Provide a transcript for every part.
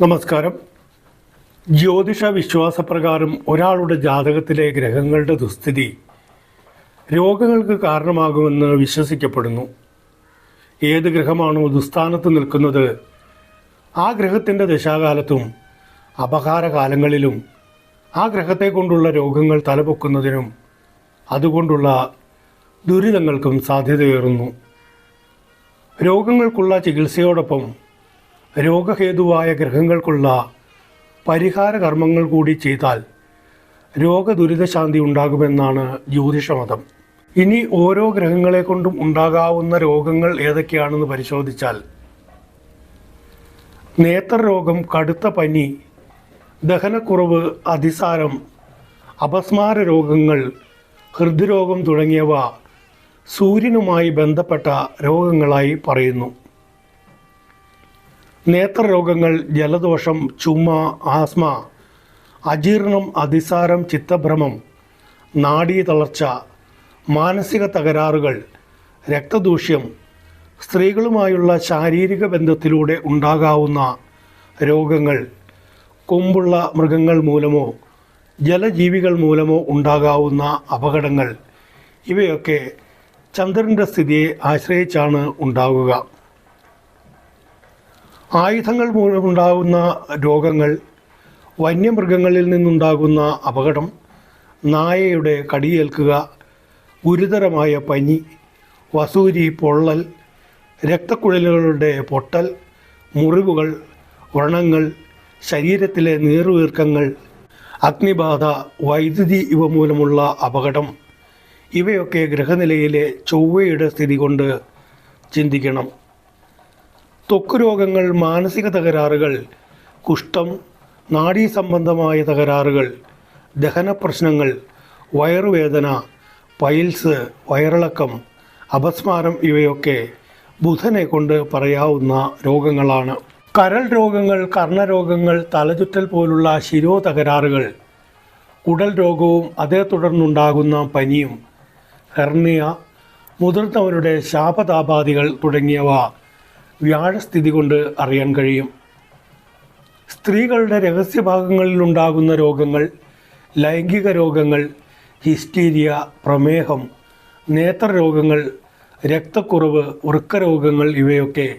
നമസ്കാരം. ജ്യോതിഷ വിശ്വാസപ്രകാരം ഒരാളുടെ ജാതകത്തിലെ ഗ്രഹങ്ങളുടെ ദുസ്ഥിതി രോഗങ്ങൾക്ക് കാരണമാകുമെന്ന് വിശ്വസിക്കപ്പെടുന്നു. ഏത് ഗ്രഹമാണോ ദുസ്ഥാനത്ത് നിൽക്കുന്നത് ആ ഗ്രഹത്തിന്റെ ദശാകാലത്തും അപകാരകാലങ്ങളിലും ആ ഗ്രഹത്തെ കൊണ്ടുള്ള രോഗങ്ങൾ തലപൊക്കുന്നതിനും അതുകൊണ്ടുള്ള ദുരിതങ്ങൾക്കും സാധ്യതയേറുന്നു. രോഗങ്ങൾക്കുള്ള ചികിത്സയോടൊപ്പം രോഗഹേതുവായ ഗ്രഹങ്ങൾക്കുള്ള പരിഹാര കർമ്മങ്ങൾ കൂടി ചെയ്താൽ രോഗദുരിതശാന്തി ഉണ്ടാകുമെന്നാണ് ജ്യോതിഷമതം. ഇനി ഓരോ ഗ്രഹങ്ങളെ കൊണ്ടും ഉണ്ടാകാവുന്ന രോഗങ്ങൾ ഏതൊക്കെയാണെന്ന് പരിശോധിച്ചാൽ നേത്രരോഗം കടുത്ത പനി ദഹനക്കുറവ് അതിസാരം അപസ്മാര രോഗങ്ങൾ ഹൃദ്രോഗം തുടങ്ങിയവ സൂര്യനുമായി ബന്ധപ്പെട്ട രോഗങ്ങളായി പറയുന്നു. നേത്രരോഗങ്ങൾ ജലദോഷം ചുമ ആസ്മ അജീർണം അതിസാരം ചിത്തഭ്രമം നാഡീ തളർച്ച മാനസിക തകരാറുകൾ രക്തദൂഷ്യം സ്ത്രീകളുമായുള്ള ശാരീരിക ബന്ധത്തിലൂടെ ഉണ്ടാകാവുന്ന രോഗങ്ങൾ കൊമ്പുള്ള മൃഗങ്ങൾ മൂലമോ ജലജീവികൾ മൂലമോ ഉണ്ടാകാവുന്ന അപകടങ്ങൾ ഇവയൊക്കെ ചന്ദ്രന്റെ സ്ഥിതിയെ ആശ്രയിച്ചാണ് ഉണ്ടാകുക ആയുധങ്ങൾ മൂലമുണ്ടാകുന്ന രോഗങ്ങൾ വന്യമൃഗങ്ങളിൽ നിന്നുണ്ടാകുന്ന അപകടം നായയുടെ കടിയേൽക്കുക ഗുരുതരമായ പനി വസൂരി പൊള്ളൽ രക്തക്കുഴലുകളുടെ പൊട്ടൽ മുറിവുകൾ വ്രണങ്ങൾ ശരീരത്തിലെ നീർവീർക്കങ്ങൾ അഗ്നിബാധ വൈദ്യുതി ഇവ മൂലമുള്ള അപകടം. ഇവയൊക്കെ ഗ്രഹനിലയിലെ ചൊവ്വയുടെ സ്ഥിതി കൊണ്ട് ചിന്തിക്കണം. ത്വക്ക് രോഗങ്ങൾ മാനസിക തകരാറുകൾ കുഷ്ഠം നാഡീ സംബന്ധമായ തകരാറുകൾ ദഹന പ്രശ്നങ്ങൾ വയറുവേദന പൈൽസ് വയറിളക്കം അപസ്മാരം ഇവയൊക്കെ ബുധനെ കൊണ്ട് പറയാവുന്ന രോഗങ്ങളാണ്. കരൾ രോഗങ്ങൾ കർണരോഗങ്ങൾ തലചുറ്റൽ പോലുള്ള ശിരോ തകരാറുകൾ കുടൽ രോഗവും അതേ തുടർന്നുണ്ടാകുന്ന പനിയും ഹെർണിയ മുതിർന്നവരുടെ ശാപതാപാധികൾ തുടങ്ങിയവ വ്യാഴസ്ഥിതി കൊണ്ട് അറിയാൻ കഴിയും. സ്ത്രീകളുടെ രഹസ്യഭാഗങ്ങളിലുണ്ടാകുന്ന രോഗങ്ങൾ ലൈംഗിക രോഗങ്ങൾ ഹിസ്റ്റീരിയ പ്രമേഹം നേത്രരോഗങ്ങൾ രക്തക്കുറവ് വൃക്കരോഗങ്ങൾ ഇവയൊക്കെ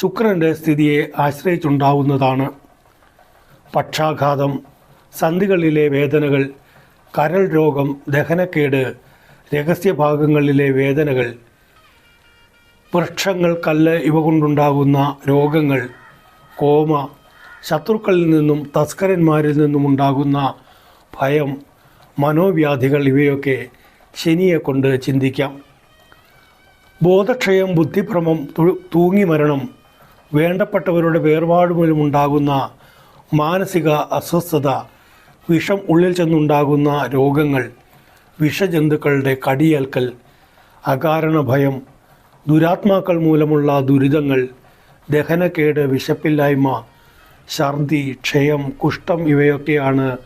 ശുക്രന്റെ സ്ഥിതിയെ ആശ്രയിച്ചുണ്ടാവുന്നതാണ്. പക്ഷാഘാതം സന്ധികളിലെ വേദനകൾ കരൾ രോഗം ദഹനക്കേട് രഹസ്യഭാഗങ്ങളിലെ വേദനകൾ വൃക്ഷങ്ങൾ കല്ല് ഇവ കൊണ്ടുണ്ടാകുന്ന രോഗങ്ങൾ കോമ ശത്രുക്കളിൽ നിന്നും തസ്കരന്മാരിൽ നിന്നും ഉണ്ടാകുന്ന ഭയം മനോവ്യാധികൾ ഇവയൊക്കെ ശനിയെ കൊണ്ട് ചിന്തിക്കാം. ബോധക്ഷയം ബുദ്ധിഭ്രമം തൂങ്ങി മരണം വേണ്ടപ്പെട്ടവരുടെ വേർപാട് മൂലമുണ്ടാകുന്ന മാനസിക അസ്വസ്ഥത വിഷം ഉള്ളിൽ ചെന്നുണ്ടാകുന്ന രോഗങ്ങൾ വിഷജന്തുക്കളുടെ കടിയേൽക്കൽ അകാരണ ഭയം ദുരാത്മാക്കൾ മൂലമുള്ള ദുരിതങ്ങൾ ദഹനക്കേട് വിശപ്പില്ലായ്മ ഛർദി ക്ഷയം കുഷ്ഠം ഇവയൊക്കെയാണ്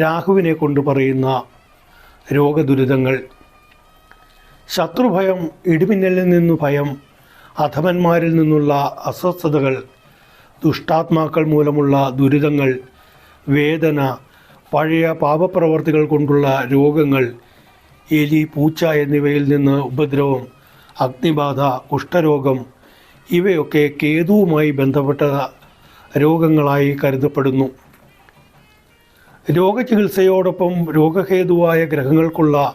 രാഹുവിനെ കൊണ്ട് പറയുന്ന രോഗദുരിതങ്ങൾ. ശത്രുഭയം ഇടിമിന്നലിൽ നിന്നു ഭയം അധമന്മാരിൽ നിന്നുള്ള അസ്വസ്ഥതകൾ ദുഷ്ടാത്മാക്കൾ മൂലമുള്ള ദുരിതങ്ങൾ വേദന പഴയ പാപപ്രവർത്തികൾ കൊണ്ടുള്ള രോഗങ്ങൾ എലി പൂച്ച എന്നിവയിൽ നിന്ന് ഉപദ്രവം അഗ്നിബാധ കുഷ്ഠരോഗം ഇവയൊക്കെ കേതുവുമായി ബന്ധപ്പെട്ട രോഗങ്ങളായി കരുതപ്പെടുന്നു. രോഗചികിത്സയോടൊപ്പം രോഗഹേതുവായ ഗ്രഹങ്ങൾക്കുള്ള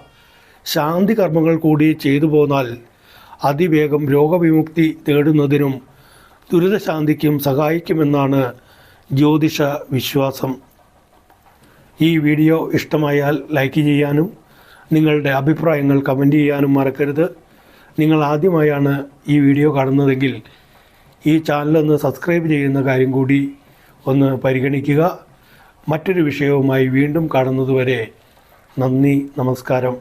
ശാന്തി കർമ്മങ്ങൾ കൂടി ചെയ്തു പോന്നാൽ അതിവേഗം രോഗവിമുക്തി തേടുന്നതിനും ദുരിതശാന്തിക്കും സഹായിക്കുമെന്നാണ് ജ്യോതിഷ വിശ്വാസം. ഈ വീഡിയോ ഇഷ്ടമായാൽ ലൈക്ക് ചെയ്യാനും നിങ്ങളുടെ അഭിപ്രായങ്ങൾ കമന്റ് ചെയ്യാനും മറക്കരുത്. നിങ്ങൾ ആദ്യമായാണ് ഈ വീഡിയോ കാണുന്നതെങ്കിൽ ഈ ചാനലൊന്ന് സബ്സ്ക്രൈബ് ചെയ്യുന്ന കാര്യം കൂടി ഒന്ന് പരിഗണിക്കുക. മറ്റൊരു വിഷയവുമായി വീണ്ടും കാണുന്നതുവരെ നന്ദി നമസ്കാരം.